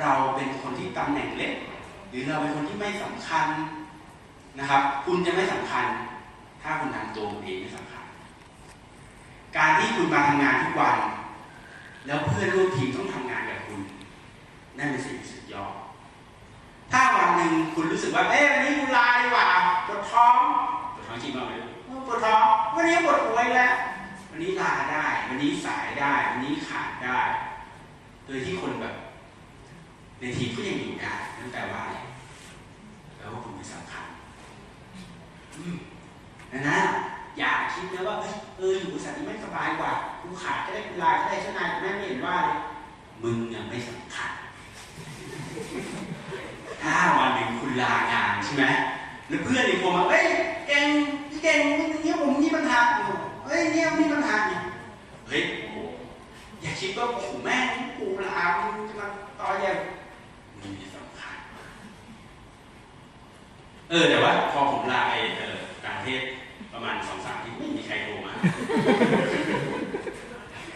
เราเป็นคนที่ตำแหน่งเล็ก หรือเราเป็นคนที่ไม่สำคัญนะครับ คุณจะไม่สำคัญ ถ้าคุณทำตัวคุณเองไม่สำคัญ การที่คุณมาทำงานทุกวัน แล้วเพื่อนร่วมทีมต้องทำงานกับคุณนั่นเป็นสิ่งที่สุดยอดถ้าวันหนึ่งคุณรู้สึกว่าเอ๊ะวันนี้กูลาดีกว่าปวดท้องปวดท้องจริงเปล่าไม่รู้เออปวดท้องวันนี้ปวดหัวอีกแล้ววันนี้ลาได้ วันนี้สายได้ วันนี้ขาดได้โดยที่คนแบบ ในทีมก็ยังอยู่ได้นั่นแปลว่าอะไรแปลว่าคุณสำคัญอืมดังนั้นอย่าคิดนะว่าเอ้ยเอออยู่บริษัทนี้ไม่สบายกว่ากูขาดก็ได้กูลาก็ได้เจ้านายแม่ไม่เห็นว่าเลยมึงยังไม่สำคัญถ้าวันหนึ่งคุณลางานใช่ไหมแล้วเพื่อนอีกคนมาเอ้ยเก่งพี่เก่งเนี่ยผมมีปัญหาอยู่เฮ้ยเนี่ยมีปัญหาอยู่เฮ้ยโอ้อย่าคิดว่าโอ้แม่งกูลามึงจะมาต่อยัง ดูที่สำคัญ เออ แต่ว่าพอผมลาไปอกางประเทศประมาณสองสามที่ไม่มีใครโทรมา